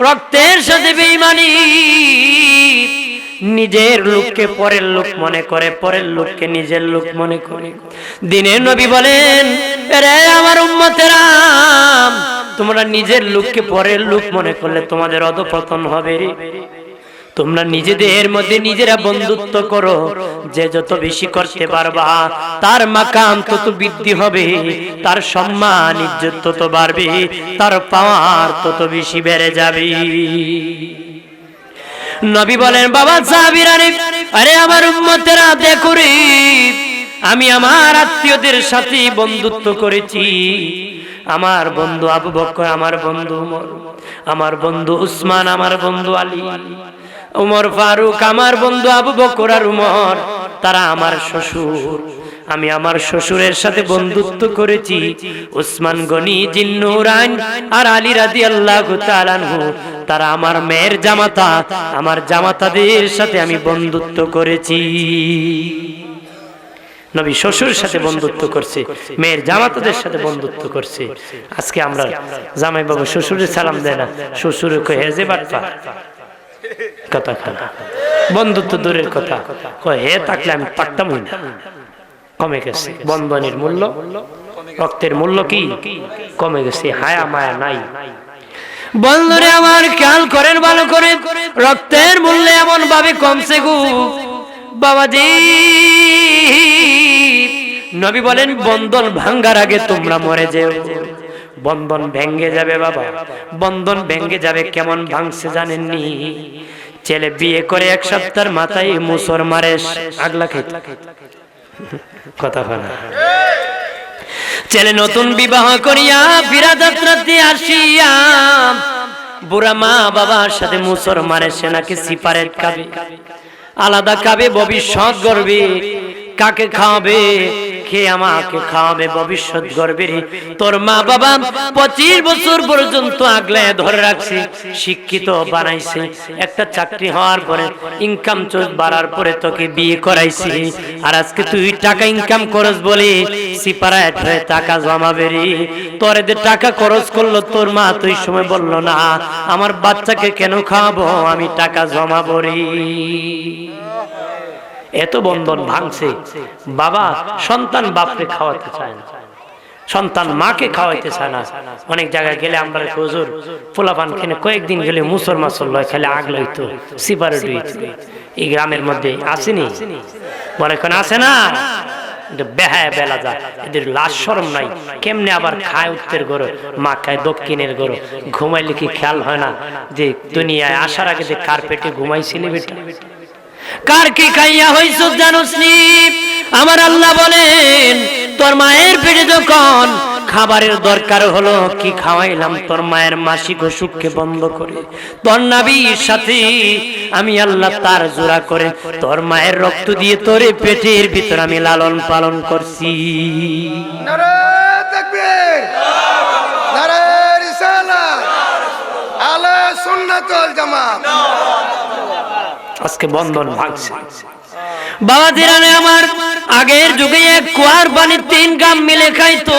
রক্তের সাথে বেইমানি নিজের লোককে পরের লোক মনে করে, পরের লোককে নিজের লোক মনে করে। দিনের নবী বলেন রে আমার উম্মতেরা, তোমরা নিজের লোককে পরের লোক মনে করলে তোমাদের অধপতন হবে তোমরা নিজেদের মধ্যে নিজেরা বন্ধুত্ব করো। যে যত বেশি করতে পারবা, তার মাকাম তত বৃদ্ধি হবে, তার সম্মান, ইজ্জত তত বাড়বে, তার পাওয়ার তত বেশি বেড়ে যাবে। নবী বলেন, বাবা সাহাবিরানি আরে আমার উম্মতেরা দেখো রে, আমি আমার আত্মীয়দের সাথে বন্ধুত্ব করেছি। আমার বন্ধু আবু বকর আমার বন্ধু আমার বন্ধু উসমান, আমার বন্ধু আলী উমর ফারুক আমার বন্ধু আবু বকর আর উমর, তারা আমার শ্বশুর। আমি আমার শ্বশুরের সাথে বন্ধুত্ব করেছি। উসমান গনি জিন্নুরাইন আর আলী রাদি আল্লাহ তারা আমার মেয়ের জামাতা। আমার জামাতাদের সাথে আমি বন্ধুত্ব করেছি। নবী শ্বশুর সাথে বন্ধুত্ব করছে, মেয়ের জামাতাদের সাথে বন্ধুত্ব করছে। আজকে আমরা জামাই বাবু শ্বশুরের সালাম দেয় না শ্বশুরে যে বার্তা বন্ধুত্ব দূরের কথা। হে থাকলে আমি পারতাম না। কমে গেছে। বন্ধনের মূল্য, রক্তের মূল্য কি? কমে গেছে। হায়া, মায়া নাই। বন্ধনে আমার খেয়াল করেন ভালো করে। রক্তের মূল্য এমন ভাবে কমছে গু। বাবাজি, নবী বলেন, বন্ধন ভাঙ্গার আগে তোমরা মরে যেও। বন্ধন ভেঙ্গে যাবে বাবা। বন্ধন ভেঙ্গে যাবে কেমন ভাঙছে জানেননি? ছেলে বিয়ে করে এক সপ্তাহের মাথায় মুসর মারে আগলা খেত। কথা হয় ছেলে নতুন বিবাহ করিয়া ফিরা যাত্রাতে আসিয়া বুড়া মা বাবার সাথে মুসর মারে, সে নাকি সিপারেট খাবে আলাদা খাবে ভবিষ্যৎ গর্বে কাকে খাওয়াবে? খেয়ে আমাকে খাওয়াবে ভবিষ্যৎ গর্বে তোর মা বাবা পঁচিশ বছর পর্যন্ত আগলে ধরে রাখছে, শিক্ষিত বানাইছে। একটা চাকরি হওয়ার পরে ইনকাম চোখ বাড়ার পরে তোকে বিয়ে করাইছি। আর আজকে তুই টাকা ইনকাম করস বলে সিপারায় টাকা জমাবে রে। তোর টাকা খরচ করল, তোর মা তুই সময় বলল, না, আমার বাচ্চাকে কেন খাওয়াবো? আমি টাকা জমাবো রে। এত বন্ধন ভাঙছে, বাবা সন্তান বাপরে খাওয়াতে চায় না। সন্তান মাকে খাওয়াইতে চায় না। অনেক জায়গায় গেলে আমরা হুজুর, পোলাপান খেলে কয়েকদিন গেলে মুসর মাসল লয় খেলে আগ লইতো সিপারেট হইতো এই গ্রামের মধ্যে আসেনি? বলে এখন আসে না? বেহায় এদের লাশ নাই। কেমনে আবার খায় মা খায় দক্ষিণের গরো। ঘুমাইলে কি খেয়াল হয় না যে দুনিয়ায় আসার আগে যে কার্পেটে ঘুমাইছিলি বেটা? কার কি খাইয়া হইছ জানোস আমার আল্লাহ বলেন, তোর মায়ের পেটে যখন খাবারের দরকার হলো, কি খাওয়াইলাম? তোর মায়ের মাসিক অসুখকে বন্ধ করে। তোর নাবির সাথে আমি আল্লাহ তার জোড়া করে তোর মায়ের রক্ত দিয়ে তোরে পেটের ভিতর আমি লালন পালন করছি। নারে তাকবীর নারে রিসালাত আলে সুন্নাতুল জামাত আজকে বন্ধন ভাঙছে। বাবা দিরানে আমার আগের যুগে এক কুয়ার পানি তিন গাম মিলে খাইতো।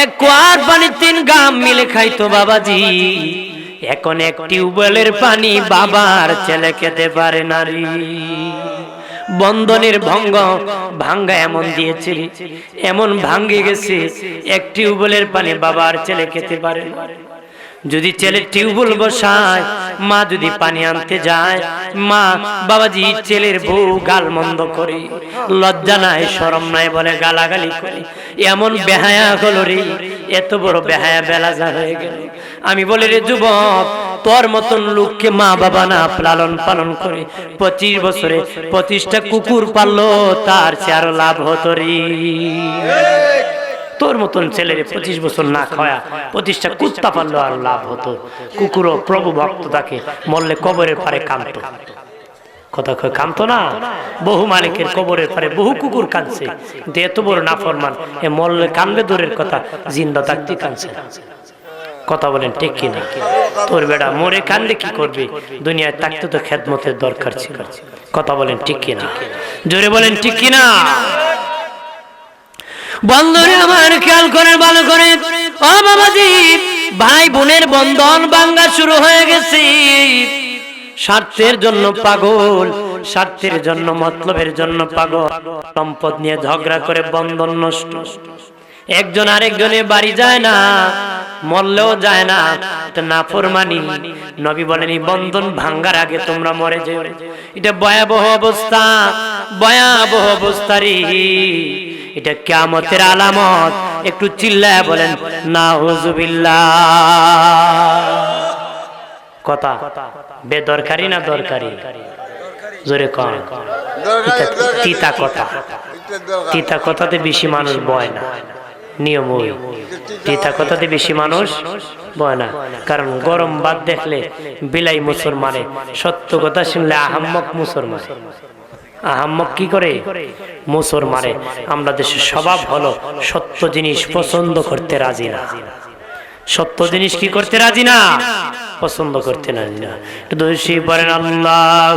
এক কুয়ার পানি তিন গাম মিলে খাইতো বাবাজি। এখন এক টিউবওয়েলের পানি বাবার ছেলে খেতে পারে নারী। বন্ধনের ভঙ্গ ভাঙ্গা এমন দিয়েছে, এমন ভাঙ্গে গেছে, এক টিউবওয়েলের পানি বাবার ছেলে খেতে পারে না যদি ছেলে টিউবওয়েল বসায় মা যদি পানি আনতে যায় মা বাবাজি ছেলের বউ গাল মন্দ করে লজ্জা নাই শরম নাই বলে গালাগালি করে। এমন বেহায়া হলো রে এত বড় বেহায়া বেলাজা হয়ে গেল। আমি বলি রে যুবক তোর মতন লোককে মা বাবা না লালন পালন করে। পঁচিশ বছরে পঁচিশটা কুকুর পাললো তার চেয়ে আরও লাভ হতো রে। তোর মতন ছেলের পঁচিশ বছর না খাওয়া প্রতিষ্ঠা কুত্তা পারল আর লাভ হতো। কুকুরও প্রভু ভক্ত তাকে মরলে কবরের পারে কামতো কথা কয়ে কামতো না? বহু মালিকের কবরের পারে বহু কুকুর কাঁদছে। কিন্তু এত বড় নাফরমান এ মরলে কানবে দূরের কথা জিন্দা থাকতে কাঁদছে। না কথা বলেন ঠিক কিনা তোর বেড়া মরে কান্দে কি করবে? দুনিয়ায় থাকতে তো খেদমতের দরকার ছিল। কথা বলেন ঠিক কিনা জোরে বলেন ঠিক কিনা বন্ধুরে আমার খেয়াল করে ভালো করে। ও বাবাজি, ভাই বোনের বন্ধন ভাঙ্গা শুরু হয়ে গেছে। স্বার্থের জন্য পাগল, স্বার্থের জন্য, মতলবের জন্য পাগল। সম্পদ নিয়ে ঝগড়া করে বন্ধন নষ্ট। একজন আরেকজনের বাড়ি যায় না মরলেও যায় না। এটা না ফরমানি নবী বলেন এই বন্ধন ভাঙ্গার আগে তোমরা মরে যেও। এটা ভয়াবহ অবস্থা ভয়াবহ অবস্থা রে। এটা কিয়ামতের আলামত। একটু চিল্লায় বলেন না হুজুবিল্লা কথা বেদরকারি না দরকারি? জোরে কন। তিতা কথা। তিতা কথাতে বেশি মানুষ বয় না। নিয়ম ওই। তিতা কথাতে বেশি মানুষ বয় না। কারণ গরম বাদ দেখলে বিলাই মুসলমানে। সত্য কথা শুনলে আহাম্মক মুসলমান। আহাম্মক কি করে? মুসর মারে আমরা দেশের স্বভাব হলো সত্য জিনিস পছন্দ করতে রাজি না। সত্য জিনিস কি করতে রাজি না? পছন্দ করতে রাজি না। দোষী বলেন আল্লাহ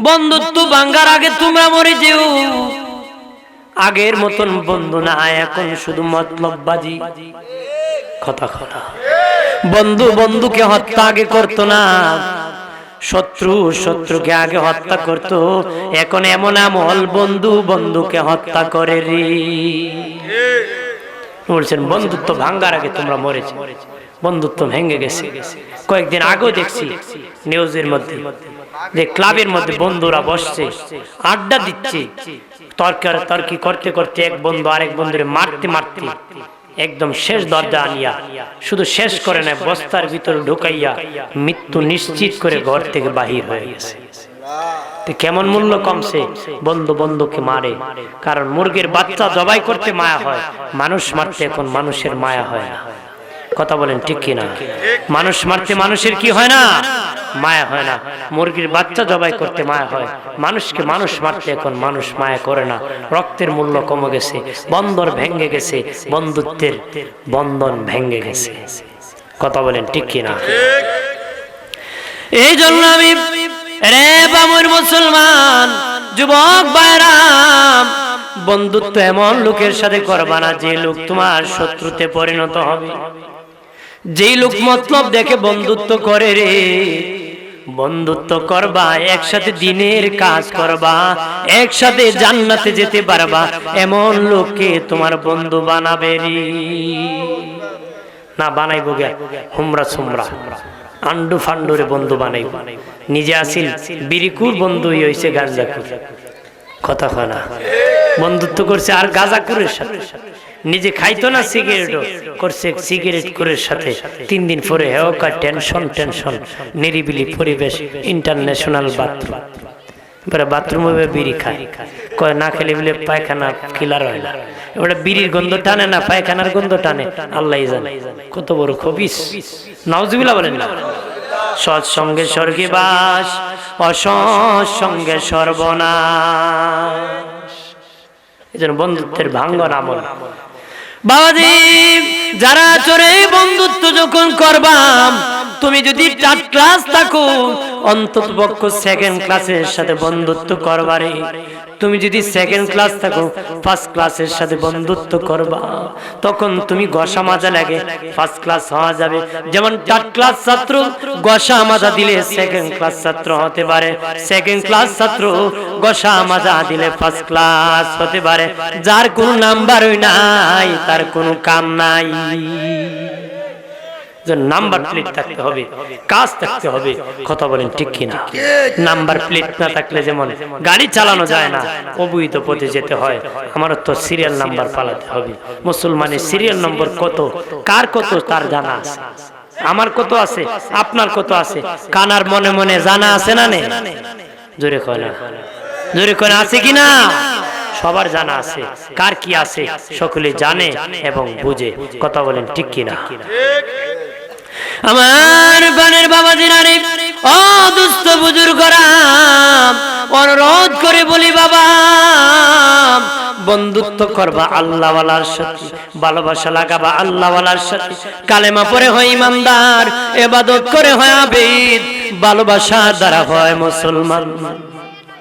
বন্ধুত্ব ভাঙ্গার আগে তোমরা মরে যেও। আগের মতন বন্ধু না, এখন শুধু মতলব বাজি কথা কথা। বন্ধু বন্ধুকে হত্যা আগে করতো না। শত্রু শত্রুকে আগে হত্যা করত। এখন এমন আমল বন্ধু বন্ধুকে হত্যা করে রে। বলছেন, বন্ধুত্ব ভাঙ্গার আগে তোমরা মরেছে বন্ধুত্ব ভেঙে গেছে। কয়েকদিন আগেও দেখছি নিউজের মধ্যে। যে ক্লাবের মধ্যে বন্ধুরা বসছে, আড্ডা দিচ্ছে, তর্কার তর্কি করতে করতে এক বন্ধু আরেক বন্ধুরে মারতে মারতে একদম শেষ দরজা আনিয়া, শুধু শেষ করে নেয়, বস্তার ভিতরে ঢুকাইয়া মৃত্যু নিশ্চিত করে ঘর থেকে বাহির হয়ে গেছে। কেমন মূল্য কমছে? বন্ধু বন্ধুকে মারে, কারণ মুরগির বাচ্চা জবাই করতে মায়া হয়, মানুষ মারতে এখন মানুষের মায়া হয় না। কথা বলেন ঠিক কিনা? মানুষ মারতে মানুষের কি হয় না? মায়া হয় না। মুরগির বাচ্চা জবাই করতে মায়া হয়। মানুষকে মানুষ মারতে এখন মানুষ মায়া করে না। রক্তের মূল্য কমে গেছে। বন্দর ভেঙে গেছে। বন্ধুত্বের বন্ধন ভেঙে গেছে। কথা বলেন, ঠিক কিনা এই জন্য আমি, রে বামুর মুসলমান, যুবক বাইরাম বন্ধুত্ব এমন লোকের সাথে করবা না যে লোক তোমার শত্রুতে পরিণত হবে। যেই লোক মতলব দেখে বন্ধুত্ব করে রে বন্ধুত্ব করবা, একসাথে দিনের কাজ করবা, একসাথে জান্নাতে যেতে পারবা, এমন লোককে তোমার বন্ধু বানাবে না, বানাইবো গে, হুমরা সুমরা আন্ডু ফান্ডুরে বন্ধু বানাইব। নিজে আসিল, বিরিকুর বন্ধুই হইছে গাঞ্জাকুর। কথা হয় না? বন্ধুত্ব করছে আর গাজাকুরের সাথে। নিজে খাইতো না সিগারেটও, করছে সিগারেট করে সাথে তিন দিন পরে হেওকা টেনশন টেনশন, নিরিবিলি পরিবেশ, ইন্টারন্যাশনাল বাথরুম। এবারে বাথরুমে বিড়ি খায়। কয় না খেলে বলে পায়খানা কিলার হয় না। এবারে বিড়ির গন্ধ টানে না, পায়খানার গন্ধ টানে, আল্লাহ জানে। কত বড় খবিস। নাউজুবিল্লাহ বলেন না। সৎ সঙ্গে স্বর্গে বাস, অসৎ সঙ্গে সর্বনাশ। এই জন্য বন্ধুত্বের ভাঙ্গন আমল। বাবাজি যারা চোরে বন্ধুত্ব যখন করবাম তুমি যদি চার ক্লাস থাকো অন্তত পক্ষ সেকেন্ড ক্লাসের সাথে বন্ধুত্ব করবারে। তুমি যদি সেকেন্ড ক্লাস থাকো ফার্স্ট ক্লাসের সাথে বন্ধুত্ব করবা। তখন তুমি গসা মাজা লাগে ফার্স্ট ক্লাস হওয়া যাবে। যেমন থার্ড ক্লাস ছাত্র গসা মাজা দিলে সেকেন্ড ক্লাস ছাত্র হতে পারে। সেকেন্ড ক্লাস ছাত্র গসা মাজা দিলে ফার্স্ট ক্লাস হতে পারে। যার কোনো নাম্বারই নাই তার কোনো কাম নাই। নাম্বার প্লেট থাকতে হবে কাজ থাকতে হবে। কথা বলেন ঠিক কিনা? নাম্বার প্লেট না থাকলে যেমন গাড়ি চালানো যায় না অবৈধ পথে যেতে হয়। আমার তো সিরিয়াল নাম্বার পালাতে হবে। মুসলমানের সিরিয়াল নম্বর কত? কার কত তার জানা আছে? আমার কত আছে? আপনার কত আছে? কানার মনে মনে জানা আছে না নেই জোরে কয় না। জোরে কয় আছে কি না সবার জানা আছে। কার কি আছে? সকলে জানে এবং বুঝে। কথা বলেন ঠিক কিনা? আমার বানের বাবা দিনারে অদুস্থ বুজুর করাম অনুরোধ করে বলি বাবা, বন্ধুত্ব করবা আল্লাহওয়ালার সাথে, ভালোবাসা লাগাবা আল্লাহওয়ালার সাথে। কালেমা পরে হয় ইমানদার, এবাদত করে হয় আবেদ, ভালোবাসার দ্বারা হয় মুসলমান।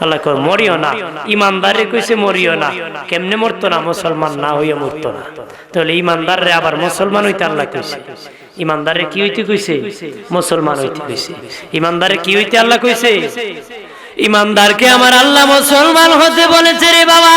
আল্লাহ কয়, মরিও না। ইমানদারে কইছে মরিও না। কেমনে মরতো না? মুসলমান না হইয়া মরতো না। তাহলে ইমানদারে আবার মুসলমান হইতে আল্লাহ কইছে। ইমানদারে কি হইতে কইছে? মুসলমান হইতে কইছে। ইমানদারে কি হইতে আল্লাহ কইছে? ইমানদারকে আমার আল্লাহ মুসলমান হতে বলেছে রে বাবা।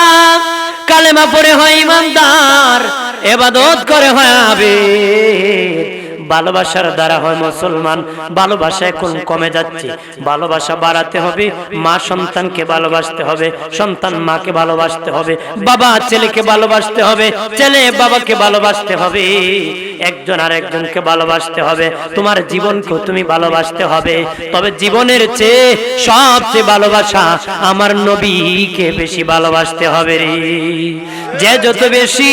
কালেমা পড়ে হয় ইমানদার, এবাদত করে হয় আবেদ ভালোবাসার দ্বারা হয় মুসলমান। ভালোবাসা এখন কমে যাচ্ছে। ভালোবাসা বাড়াতে হবে, মা সন্তানকে ভালোবাসতে হবে, সন্তান মাকে ভালোবাসতে হবে, বাবা ছেলেকে ভালোবাসতে হবে, ছেলে বাবাকে ভালোবাসতে হবে, একজন আর একজনকে ভালোবাসতে হবে। তোমার জীবনকে তুমি ভালোবাসতে হবে। তবে জীবনের চেয়ে সবচেয়ে ভালোবাসা আমার নবীকে বেশি ভালোবাসতে হবে রে। যে যত বেশি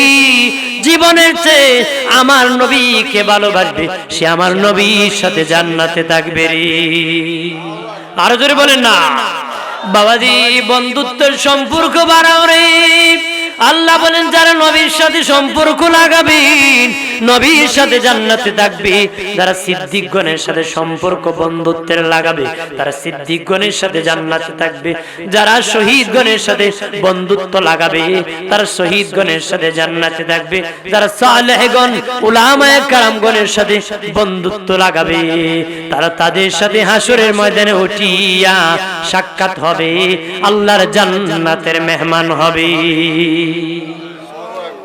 জীবনের চেয়ে আমার নবীকে ভালোবাসবে, সে আমার নবীর সাথে জান্নাতে থাকবে রে। আরও জোরে বলেন না। বাবাজি, বন্ধুত্বের সম্পর্ক বাড়াও রে। আল্লাহ বলেন, যারা নবীর সাথে সম্পর্ক লাগাবেন নবীর সাথে জান্নাতে থাকবে, যারা সিদ্দিকগণের সাথে সম্পর্ক, বন্ধুত্বের লাগাবে, তারা সিদ্দিকগণের সাথে জান্নাতে থাকবে, যারা শহীদগণের সাথে বন্ধুত্ব লাগাবে, তারা শহীদগণের সাথে জান্নাতে থাকবে, যারা সালেহগণ, উলামায়ে কারামগণের সাথে বন্ধুত্ব লাগাবে, তারা তাদের সাথে হাসরের ময়দানে উঠিয়া সাক্ষাৎ হবে, আল্লাহর জান্নাতের মেহমান হবে।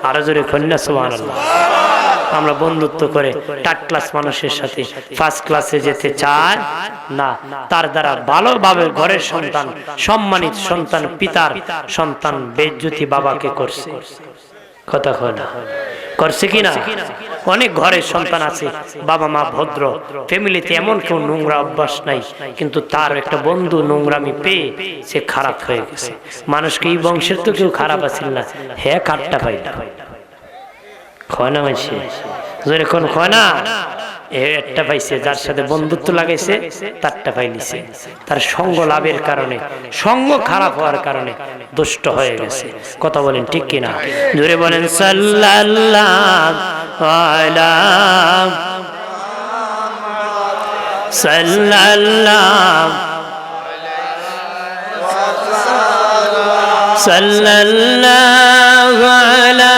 আরও জোরে কন্যা সোহান আমরা বন্ধুত্ব করে টাট ক্লাস মানুষের সাথে ফার্স্ট ক্লাসে যেতে চান না, তার দ্বারা ভালোভাবে ঘরের সন্তান, সম্মানিত সন্তান, পিতার সন্তান বেজ্যুতি বাবাকে করছে। কথা না। করছে কিনা? অনেক ঘরের সন্তান আছে, বাবা মা ভদ্র ফ্যামিলিতে এমন কেউ নোংরা অভ্যাস নাই, কিন্তু তার একটা বন্ধু নোংরামি পেয়ে সে খারাপ হয়ে গেছে। মানুষকে এই বংশের তো কেউ খারাপ আছিল না হ্যাঁ কাঠটা পাই না খয় না মানুষ জোরে কোন খয় না একটা পাইছে, যার সাথে বন্ধুত্ব লাগাইছে, তারটা পাই নিছে তার সঙ্গ লাভের কারণে, সঙ্গ খারাপ হওয়ার কারণে দুষ্ট হয়ে গেছে। কথা বলেন ঠিক কিনা? জোরে বলেন, সাল্লাল্লাহু সাল্লাল্লাহু সাল্লাল্লাহু আলা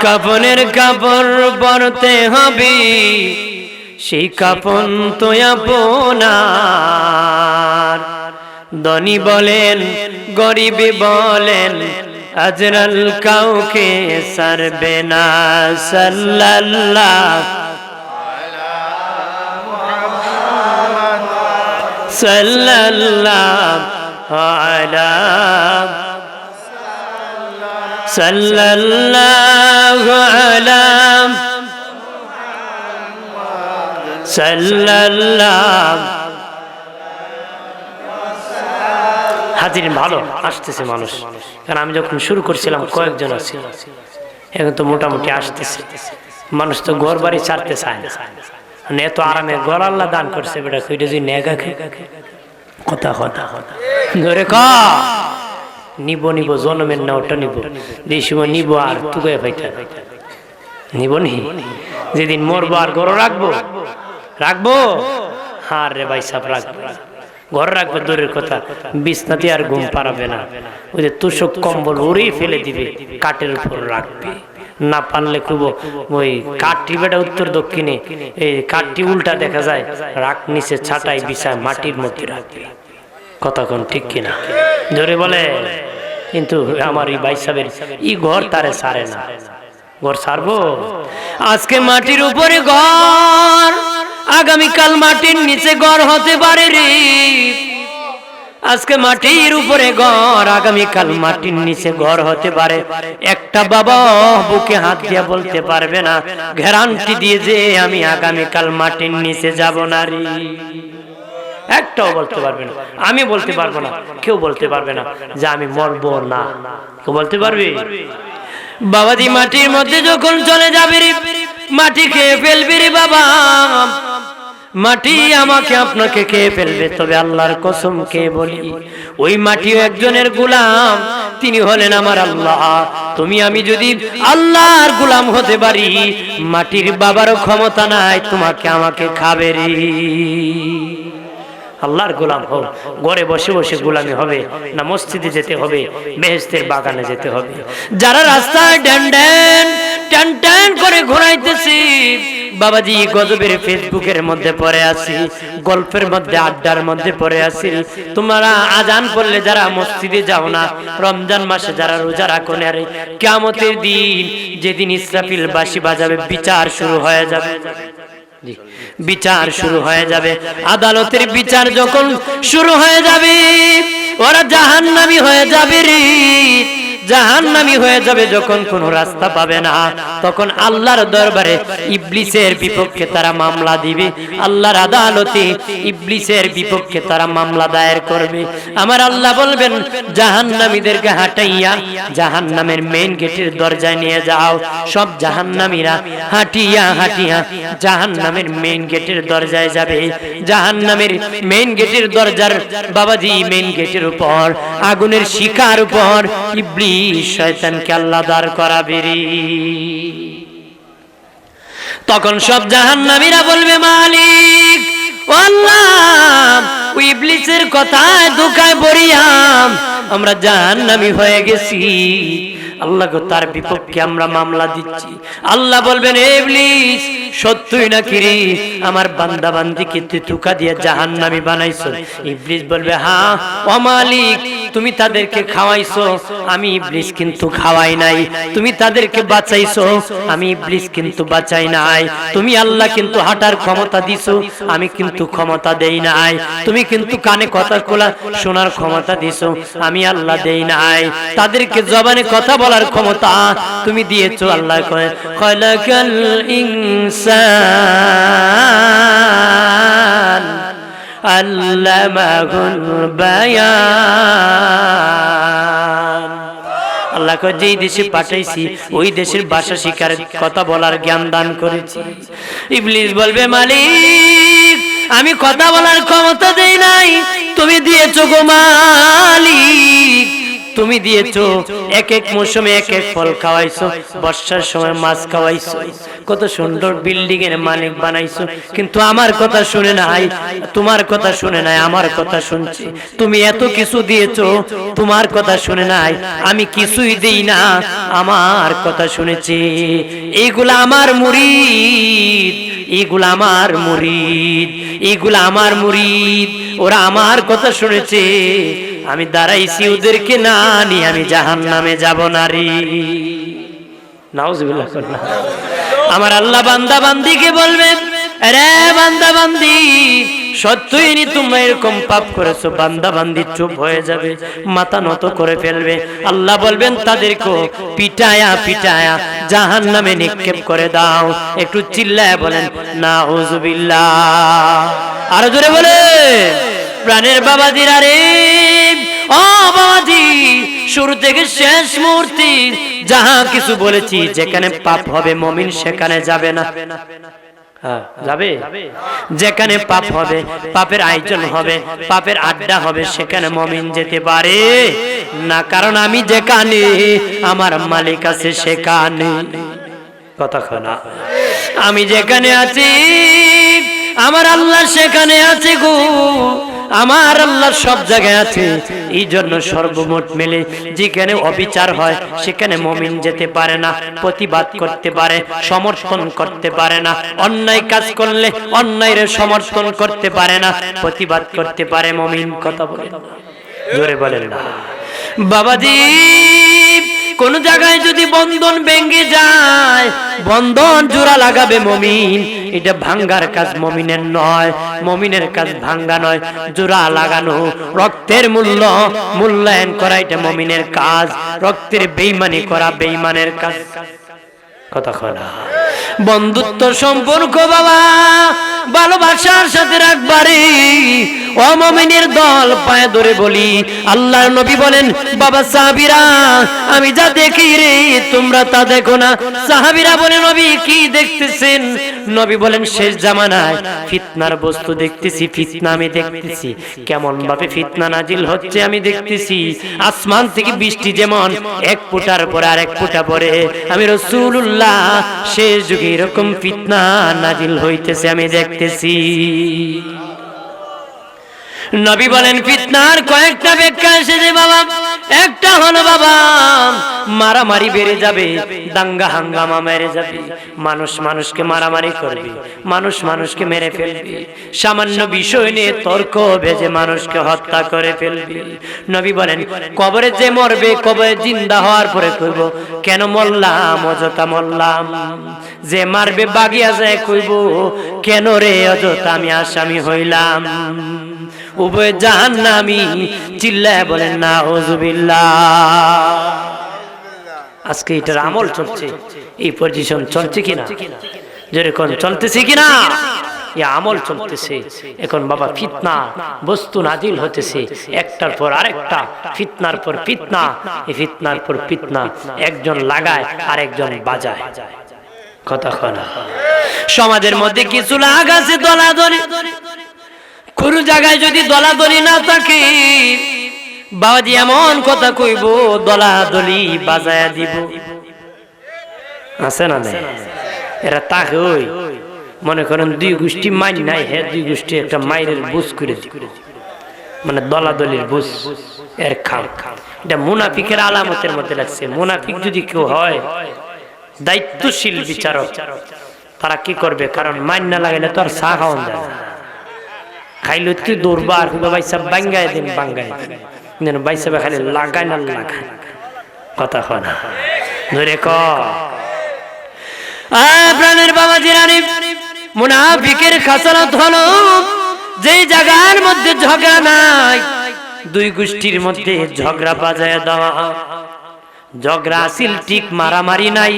কাপনের কাপড় পরতে হবে, সেই কাপন তো আপনার। ধনী বলেন, গরিবে বলেন, আজরাল কাউকে সারবে না। সাল্লাল্লাহ। সাল্লাল্লাহ। সাল্লাল্লাহ হাজির ভালো আসতেছে মানুষ। কারণ আমি যখন শুরু করছিলাম, কয়েকজন আছে। এখন তো মোটামুটি আসতেছে। মানুষ তো ঘর বাড়ি ছাড়তে চায় না। এত আরামে ঘর আল্লাহ দান করছে, বেটা কইটা যদি নেগা খে কথা কথা ধরে ক। নিব নিব জন্মের না ওটা নিব। এই সময় নিব আর তুকে ভাইটা নিব নি? যেদিন মরবো আর ঘর রাখব। রাখব? হার রে ভাই সাপ রাখব ঘর রাখবে দূরের কথা। বিছনাতে আর ঘুম পারাবে না। ওই যে তুষক কম্বল উড়েই ফেলে দিবে। কাঠের উপর রাখবে। না পানলে খুব ওই কাঠটি বেটা উত্তর দক্ষিণে, এই কাঠটি উল্টা দেখা যায়, রাখ নিচে ছাটাই বিছায় মাটির মধ্যে রাখবে। কতক্ষণ ঠিক কিনা? ধরে বলে। কিন্তু আমার এই বাইসাবের ই ঘর তারে সারে না। ঘর সারবো? আজকে মাটির উপরে ঘর, আগামীকাল মাটির নিচে ঘর হতে পারে রে। আজকে মাটির উপরে ঘর, আগামীকাল মাটির নিচে ঘর হতে পারে। একটা বাবা বুকে হাত দিয়ে বলতে পারবে না গ্যারান্টি দিয়ে যে আমি আগামীকাল মাটির নিচে যাব না রে। একটাও বলতে পারবে না। আমি বলতে পারব না, কেউ বলতে পারবে না যে আমি মরবো না। কেউ বলতে পারবে? বাবাজি মাটির মধ্যে যখন চলে যাবে মাটি খেয়ে ফেলবে রে বাবা। মাটি আমাকে আপনাকে খেয়ে ফেলবে? তবে আল্লাহর কসম কে বলি। ওই মাটিও একজনের গুলাম। তিনি হলেন আমার আল্লাহ। তুমি আমি যদি আল্লাহর গুলাম হতে পারি মাটির বাবারও ক্ষমতা নাই তোমাকে আমাকে খাবে রে। আল্লাহর গোলাম হোক, ঘরে বসে বসে গোলামি হবে, না মসজিদে যেতে হবে বেহেস্তের বাগানে যেতে হবে। যারা রাস্তায় ড্যান ড্যান, ট্যান ট্যান করে ঘোরাইতেছি, বাবাজি গজবের ফেসবুকের মধ্যে পড়ে আছি, গল্পের মধ্যে, আড্ডার মধ্যে পড়ে আছি। তোমরা আজান করলে যারা মসজিদে যাও না, রমজান মাসে যারা রোজা রাখো না রে কেমতের দিন যেদিন ইসরাফিল বাসি বাজাবে, বিচার শুরু হয়ে যাবে। বিচার শুরু হয়ে যাবে। আদালতের বিচার যখন শুরু হয়ে যাবে ওরা জাহান্নামি হয়ে যাবে রে। জাহান্নামি হয়ে যাবে যখন কোনো রাস্তা পাবে না। তখন আল্লাহর দরবারে ইবলিসের বিপক্ষে তারা মামলা দিবে। আল্লাহর আদালতে ইবলিসের বিপক্ষে তারা মামলা দায়ের করবে। আমার আল্লাহ বলবেন, জাহান্নামীদেরকে হাঁটাইয়া জাহান্নামের মেইন গেটের দরজায় নিয়ে যাও। সব জাহান্নামীরা হাঁটিয়া হাঁটিয়া জাহান্নামের মেইন গেটের দরজায় যাবে। জাহান্নামের মেইন গেটের দরজার বাবাজি মেইন গেটের উপর, আগুনের শিকার উপর ইবলিস শয়তানকে আল্লাহ দাঁড় করাবে রে। তখন সব জাহান্নামীরা বলবে, মালিক আল্লাহ ইবলিসের কথায় দুঃখায় পড়িয়াম, আমরা জাহান্নামী হয়ে গেছি। আল্লাহ তার বিপক্ষে আমরা মামলা দিচ্ছি। আল্লাহ বলবেন সত্যই নাকি রে? আমার বান্দা বান্দিকে তুই তুকা দিয়ে জাহান্নামী বানাইছো ইবলিস বলবে হ্যাঁ ও মালিক, তুমি তাদেরকে খাওয়াইছো। আমি ইবলিস কিন্তু খাওয়াই নাই। তুমি তাদেরকে বাঁচাইছো। আমি ইবলিস কিন্তু বাঁচাই নাই। তুমি আল্লাহ কিন্তু হাঁটার ক্ষমতা দিছো। আমি কিন্তু ক্ষমতা দেই নাই। তুমি কিন্তু কানে কথা কোলা শোনার ক্ষমতা দিছো। আমি আল্লাহ দেই নাই। তাদেরকে জবানে কথা বলার ক্ষমতা তুমি দিয়েছ আল্লাহ কয়, খলাকাল আল্লাহ কয়, যেই দেশে পাঠাইছি, ওই দেশের ভাষা শিকার কথা বলার জ্ঞান দান করেছি। ইবলিস বলবে, মালিক, আমি কথা বলার ক্ষমতা দেই নাই। তুমি দিয়েছ গো মালিক তুমি দিয়েছ এক এক মৌসুমে এক এক ফল খাওয়াইছো, বর্ষার সময় মাছ খাওয়াইছো। কত সুন্দর বিল্ডিং এর মালিক বানাইছো। কিন্তু আমার কথা শুনে নাই, তোমার কথা শুনে নাই, আমার কথা শুনছি। তুমি এত কিছু দিয়েছ, তোমার কথা শুনে নাই, আমি কিছুই দেই না, আমার কথা শুনেছি। এইগুলা আমার মুরিদ এইগুলা আমার মুরিদ এইগুলা আমার মুরিদ, ওরা আমার কথা শুনেছে। আমি দাঁড়াইছি ওদেরকে না নিয়ে, আমি জাহান নামে যাব না রে নাউজুবিল্লাহ। আমার আল্লাহ বান্দা বান্দিকে বলবেন রে বান্দা বান্দি সত্যই নি তোমরা এরকম পাপ করেছ বান্দা বান্দি চুপ হয়ে যাবে, মাথা নত করে ফেলবে। আল্লাহ বলবেন তাদেরকে পিটায়া পিটায়া জাহান নামে নিক্ষেপ করে দাও। একটু চিল্লায় বলেন না আরও জোরে বলে প্রাণের বাবাজিরা রে। ও বাবাজি শুরু থেকে শেষ মূর্তি যাহা কিছু বলেছি যেখানে পাপ হবে মমিন সেখানে যাবে না। হ্যাঁ, যাবে? যেখানে পাপ হবে পাপের আয়োজন হবে পাপের আড্ডা হবে সেখানে মমিন যেতে পারে। না কারণ আমি যেখানে আমার মালিক আছে সেখানে। কথা আমি যেখানে আছি আমার আল্লাহ সেখানে আছে গো। আমার আল্লাহ সব জায়গায় আছে। এই জন্য সর্বমোট মিলে যেখানে অবিচার হয়, সেখানে মমিন যেতে পারে না, প্রতিবাদ করতে পারে, সমর্থন করতে পারে না, অন্যায় কাজ করলে অন্যায়ের সমর্থন করতে পারে না, প্রতিবাদ করতে পারে মমিন, কথা বলে জোরে বলেন না। বাবাজি কোন জায়গায় যদি বন্ধন ভেঙে যায়, বন্ধন জোড়া লাগাবে মমিন। এটা ভাঙ্গার কাজ মমিনের নয়, মমিনের কাজ ভাঙ্গা নয়, জোড়া লাগানো। রক্তের মূল্য মূল্যায়ন করা এটা মমিনের কাজ, রক্তের বেইমানি করা বেইমানের কাজ। বন্ধুত্ব সম্পর্ক বাবা, ভালোবাসার সাথে রাখবারে। অমমিনের দল পায়ে ধরে বলি, আল্লাহর নবী বলেন, বাবা সাহাবীরা, আমি যা দেখি রে, তোমরা তা দেখো না। সাহাবীরা বলে, নবী, কি দেখতেছেন? নবী বলেন, শেষ জামানায় ফিতনার বস্তু দেখতেছি, ফিতনা আমি দেখতেছি। কেমন ভাবে ফিতনা নাজিল হচ্ছে আমি দেখতেছি। আসমান থেকে বৃষ্টি যেমন, এক ফুটার পরে আর এক ফুটা পরে। আমি রসুল্লাহ শেষ যুগে এরকম ফিতনা নাজিল হইতেছে আমি দেখতেছি। নবী বলেন, ফিতনার কয়েকটা ব্যাখ্যা এসেছে বাবা। একটা হলো বাবা, মারামারি বেড়ে যাবে, দাঙ্গা হাঙ্গামা মেরে যাবে। মানুষ মানুষকে মারামারি করবে, মানুষ মানুষকে মেরে ফেলবে। সামান্য বিষয় নিয়ে তর্ক ভেজে মানুষকে হত্যা করে ফেলবে। নবী বলেন, কবরে যে মরবে, কবরে জিন্দা হওয়ার পরে কইব, কেন মরলাম, অযথা মরলাম? যে মারবে, বাগিয়া যায় কইব, কেন রে অযথা আমি আসামি হইলাম? উভয় জাহান্নামি চিল্লায় বলেন না ওজুবিল্লাহ আজকে এটার আমল চলছে। এই পজিশন চলছে কিনা? যেরকম চলতেছে কিনা? আমল চলতেছে। এখন বাবা ফিতনা বস্তু নাজিল হতেছে। একটার পর আরেকটা ফিতনার পর ফিতনা। এই ফিতনার পর ফিতনা। একজন লাগায় আর একজন বাজায়। কথা কনা সমাজের মধ্যে কিছু লাগ আছে দলাদলি। কোন জায়গায় যদি দলাদলি না থাকে, বাবাজি এমন কথা কইব, দলাদলি বাজায়া দিব। আছে না এরা তাকে ওই, মনে করেন দুই গোষ্ঠী মাইন নাই হ্যাঁ দুই গোষ্ঠী একটা মাইরের বুঝ করে মানে দলাদলির বুঝ, এর খাম এটা মুনাফিকের আলামতের মধ্যে লাগছে। মুনাফিক যদি কেউ হয়, দায়িত্বশীল বিচারক, তারা কি করবে? কারণ মাইন না লাগাইলে তো আর চা খাওয়ান যায় না। খাইলে তুই দৌড়বার বাইসা বাঙ্গাই দিন বাঙ্গাই দিন। বাইসা খালি লাগাই না লাগাই কথা হয় না। ধরে ক। বাবা জিরানি মুনাফিকের হলো যেই জায়গার মধ্যে ঝগড়া নাই, দুই গোষ্ঠীর মধ্যে ঝগড়া বাজায় দেওয়া। ঝগড়া আসিল ঠিক মারামারি নাই,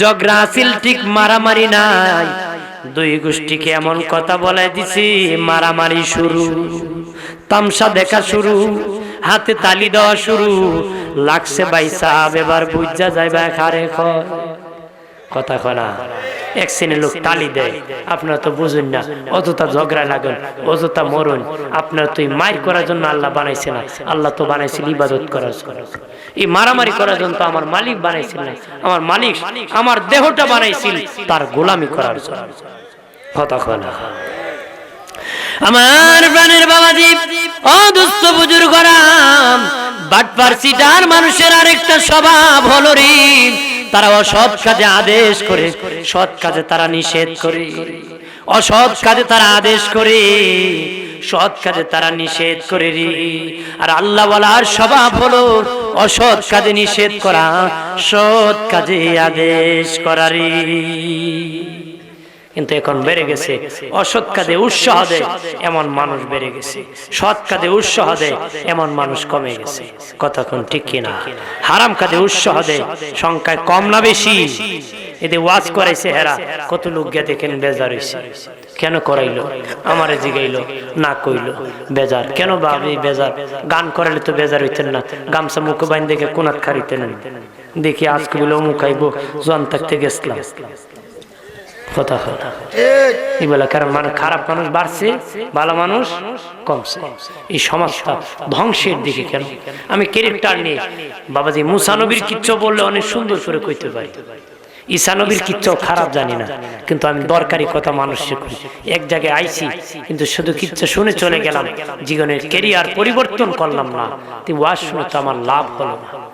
ঝগড়া আসিল ঠিক মারামারি নাই। দুই গোষ্ঠীকে এমন কথা বলাই দিছি, মারামারি শুরু, তামসা দেখা শুরু, হাতে তালি দেওয়া শুরু। লাগছে ভাই সাহেব, এবার বুঝা যাইবা খারে খয় কথা কনা। এক শ্রেণির লোক তালি দেয়। আপনারা তো বুঝুন না, অযথা ঝগড়া লাগুন অযথা মরুন আপনার তো মায়ের করার জন্য আল্লাহ বানাইছে না। আল্লাহ তো বানাইছিল ইবাদত করার জন্য। এই মারামারি করার জন্য তো আমার মালিক বানাইছিল না। আমার মালিক আমার দেহটা বানাইছিল তার গোলামি করার জন্য। কথা কনা। আমার প্রাণের বাবাজি অদুস্থ বুজুর করাম বাটপার সিটার মানুষের আরেকটা স্বভাব হলো রে তারা অসৎ কাজে আদেশ করে, সৎ কাজে তারা নিষেধ করে। অসৎ কাজে তারা আদেশ করে, সৎ কাজে তারা নিষেধ করে রে। আর আল্লাহ বলার স্বভাব হলো অসৎ কাজে নিষেধ করা, সৎ কাজে আদেশ করা রে। কিন্তু এখন বেড়ে গেছে। অসৎ কাজে উৎসাহ দেয়, এমন মানুষ বেড়ে গেছে। সৎ কাজে উৎসাহ দেয়, এমন মানুষ কমে গেছে। কতক্ষণ ঠিক কিনা হারাম কাজে উৎসাহ দেয়, সংখ্যায় কম না বেশি? এতে ওয়াজ করাইছে হেরা, কত লোক গিয়া দেখেন বেজার হয়েছে কেন করাইলো? আমারে জিগাইলো, না কইলো। বেজার, কেন ভাবি বেজার? গান করাইলে তো বেজার হইতেন না। গামছা মুখ বাইন দেখে কোনাত খারিতেন দেখি আজকে বলে মুখ খাইবো জন থাকতে গেছিলাম। মানে খারাপ কিচ্ছু খারাপ জানি না, কিন্তু আমি দরকারি কথা মানুষ কই। এক জায়গায় আইছি, কিন্তু শুধু কিচ্ছু শুনে চলে গেলাম। জীবনের কেরিয়ার পরিবর্তন করলাম না। তুই ওয়াজ শুনে তো আমার লাভ হলো না।